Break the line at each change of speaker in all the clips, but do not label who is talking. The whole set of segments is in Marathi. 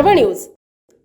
न्यूज.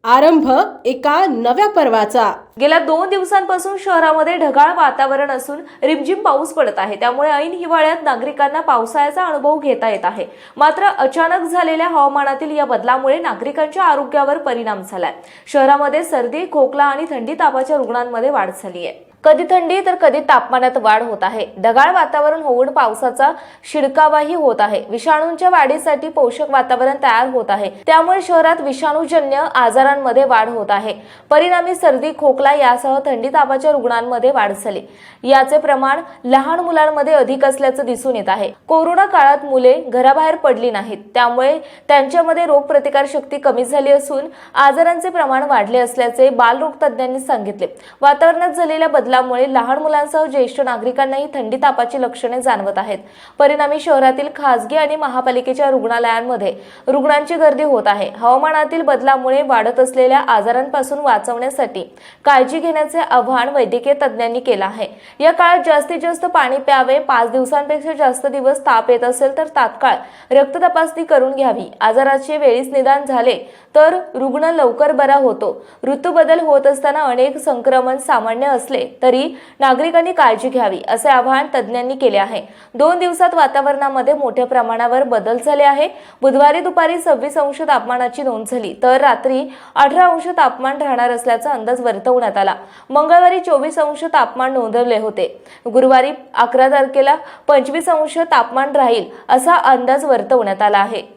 आरंभ एका नव्या पर्वाचा.
गेल्या दोन दिवसांपासून शहरामध्ये ढगाळ वातावरण असून रिमझिम पाऊस पडत आहे. त्यामुळे ऐन हिवाळ्यात नागरिकांना पावसाळ्याचा अनुभव घेता येत आहे. मात्र अचानक झालेल्या हवामानातील या बदलामुळे नागरिकांच्या आरोग्यावर परिणाम झालाय. शहरामध्ये सर्दी खोकला आणि थंडी तापाच्या रुग्णांमध्ये वाढ झाली आहे कधी थंडी तर कधी तापमानात वाढ होत आहे. ढगाळ वातावरण होऊन पावसाचा शिडकावाही होत आहे. विषाणूंच्या वाढीसाठी पोषक वातावरण तयार होत आहे. त्यामुळे शहरात विषाणूजन्य आजारांमध्ये वाढ होत आहे. परिणामी सर्दी खोकला यासह थंडी तापाच्या रुग्णांमध्ये वाढ झाली. याचे प्रमाण लहान मुलांमध्ये अधिक असल्याचं दिसून येत आहे. कोरोना काळात मुले घराबाहेर पडली नाहीत. त्यामुळे त्यांच्यामध्ये रोगप्रतिकार शक्ती कमी झाली असून आजारांचे प्रमाण वाढले असल्याचे बालरोग तज्ज्ञांनी सांगितले. वातावरणात झालेल्या बदला बदलामुळे लहान मुलांसह ज्येष्ठ नागरिकांनाही थंडी तापाची लक्षणे जाणवत आहेत. परिणामी शहरातील खासगी आणि महापालिकेच्या रुग्णालयांमध्ये रुग्णांची गर्दी होत आहे. हवामानातील बदलामुळे वाढत असलेल्या आजारांपासून वाचवण्यासाठी काळजी घेण्याचे आव्हान वैद्यकीय तज्ज्ञांनी केलं आहे. या काळात जास्तीत जास्त पाणी प्यावे पाच दिवसांपेक्षा जास्त दिवस ताप येत असेल तर तात्काळ रक्त तपासणी करून घ्यावी. आजाराचे वेळीच निदान झाले तर रुग्ण लवकर बरा होतो. ऋतू बदल होत असताना अनेक संक्रमण सामान्य असले तरी नागरिकांनी काळजी घ्यावी असे आवाहन तज्ज्ञांनी केले आहे. दोन दिवसात वातावरणामध्ये मोठ्या प्रमाणावर बदल झाले आहे. बुधवारी दुपारी सव्वीस अंश तापमानाची नोंद झाली तर रात्री अठरा अंश तापमान राहणार असल्याचा अंदाज वर्तवण्यात आला. मंगळवारी चोवीस अंश तापमान नोंदवले होते. गुरुवारी अकरा तारखेला पंचवीस अंश तापमान राहील असा अंदाज वर्तवण्यात आला आहे.